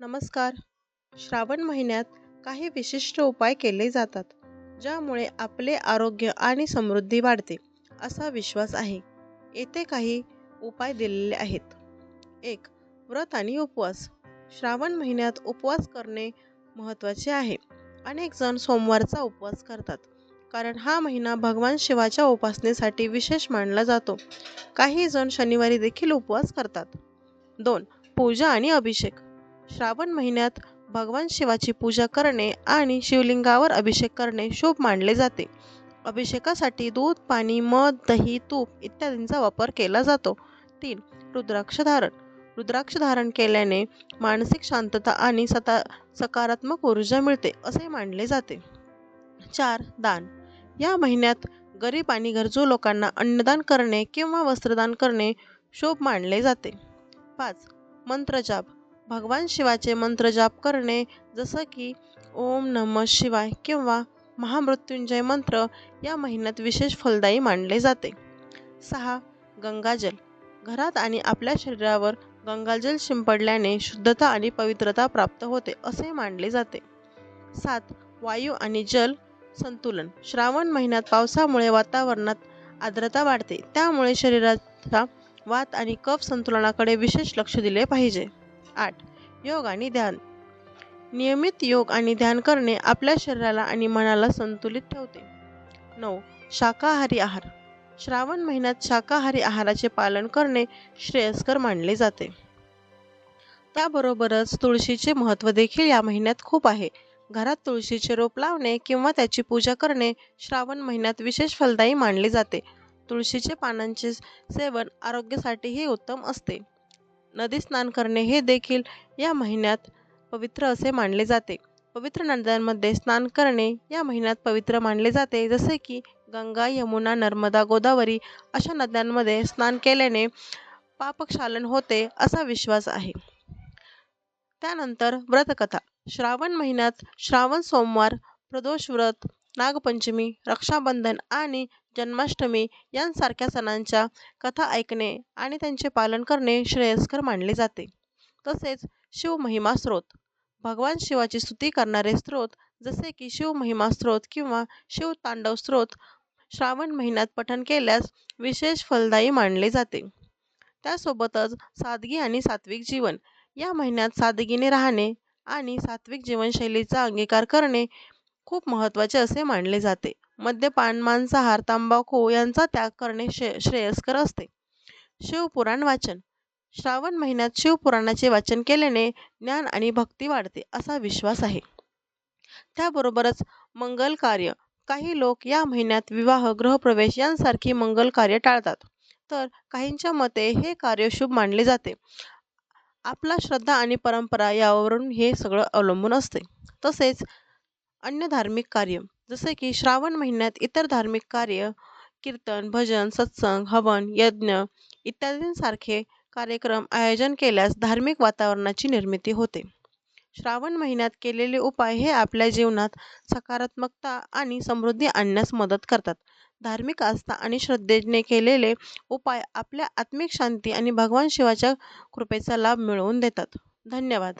नमस्कार. श्रावण महिन्यात काही विशिष्ट उपाय केले जातात ज्यामुळे आपले आरोग्य आणि समृद्धी वाढते असा विश्वास आहे. येथे काही उपाय दिलेले आहेत. एक व्रत आणि उपवास. श्रावण महिन्यात उपवास करणे महत्त्वाचे आहे. अनेक जण सोमवारचा उपवास करतात कारण हा महिना भगवान शिवाच्या उपासनेसाठी विशेष मानला जातो. काही जण शनिवारी देखील उपवास करतात. दोन पूजा आणि अभिषेक. श्रावण महिन्यात भगवान शिवाची पूजा करणे आणि शिवलिंगावर अभिषेक करणे शुभ मानले जाते. अभिषेकासाठी दूध पाणी मध दही तूप इत्यादींचा वापर केला जातो. तीन रुद्राक्ष धारण. रुद्राक्ष धारण केल्याने मानसिक शांतता आणि सता सकारात्मक ऊर्जा मिळते असे मानले जाते. चार दान. या महिन्यात गरीब आणि गरजू लोकांना अन्नदान करणे किंवा वस्त्रदान करणे शुभ मानले जाते. पाच मंत्रजाप. भगवान शिवाचे मंत्र जाप करणे जसं की ओम नम शिवाय किंवा महामृत्युंजय मंत्र या महिन्यात विशेष फलदायी मानले जाते. सहा गंगाजल. घरात आणि आपल्या शरीरावर गंगाजल शिंपडल्याने शुद्धता आणि पवित्रता प्राप्त होते असे मानले जाते. सात वायू आणि जल संतुलन. श्रावण महिन्यात पावसामुळे वातावरणात आर्द्रता वाढते त्यामुळे शरीराचा वात आणि कफ संतुलनाकडे विशेष लक्ष दिले पाहिजे. आठ. योग आणि ध्यान. नियमित योग आणि ध्यान करणे आपल्या शरीराला आणि मनाला संतुलित ठेवते. नऊ. शाकाहारी आहार. श्रावण महिन्यात शाकाहारी आहाराचे पालन करणे श्रेयस्कर मानले जाते. त्याबरोबरच तुळशीचे महत्त्व देखील या महिन्यात खूप आहे. घरात तुळशीचे रोप लावणे किंवा त्याची पूजा करणे श्रावण महिन्यात विशेष फलदायी मानले जाते. तुळशीचे पानांचे सेवन आरोग्यासाठीही उत्तम असते. नदी स्नान करणे हे देखील या महिन्यात पवित्र असे मानले जाते. पवित्र नद्यांमध्ये स्नान करणे या महिन्यात पवित्र मानले जाते. जसे की गंगा यमुना नर्मदा गोदावरी अशा नद्यांमध्ये स्नान केल्याने पापक्षालन होते असा विश्वास आहे. त्यानंतर व्रतकथा. श्रावण महिन्यात श्रावण सोमवार प्रदोष व्रत नागपंचमी रक्षाबंधन आणि जन्माष्टमी यांसारख्या सणांच्या कथा ऐकणे आणि त्यांचे पालन करणे श्रेयस्कर मानले जाते. तसेच शिवमहिमा स्रोत. भगवान शिवाची स्तुती करणारे स्रोत जसे की शिवमहिमा स्रोत किंवा शिवतांडव स्रोत श्रावण महिन्यात पठण केल्यास विशेष फलदायी मानले जाते. त्यासोबतच सादगी आणि सात्विक जीवन. या महिन्यात सादगीने राहणे आणि सात्विक जीवनशैलीचा अंगीकार करणे खूप महत्त्वाचे असे मानले जाते. मद्यपान मांसाहार तंबाखू यांचा त्याग करणे श्रेयस्कर असते. शिवपुराण वाचन. श्रावण महिन्यात शिवपुराणाचे वाचन केल्याने ज्ञान आणि भक्ती वाढते असा विश्वास आहे. त्याबरोबरच मंगल कार्य. काही लोक या महिन्यात विवाह गृहप्रवेश यांसारखी मंगल कार्य टाळतात. तर काहींच्या मते हे कार्य शुभ मानले जाते. आपला श्रद्धा आणि परंपरा यावरून हे सगळं अवलंबून असते. तसेच अन्य धार्मिक कार्य जसे की श्रावण महिन्यात इतर धार्मिक कार्य कीर्तन भजन सत्संग हवन यज्ञ इत्यादींसारखे कार्यक्रम आयोजन केल्यास धार्मिक वातावरणाची निर्मिती होते. श्रावण महिन्यात केलेले उपाय हे आपल्या जीवनात सकारात्मकता आणि समृद्धी आणण्यास मदत करतात. धार्मिक आस्था आणि श्रद्धेने केलेले उपाय आपल्या आत्मिक शांती आणि भगवान शिवाच्या कृपेचा लाभ मिळवून देतात. धन्यवाद.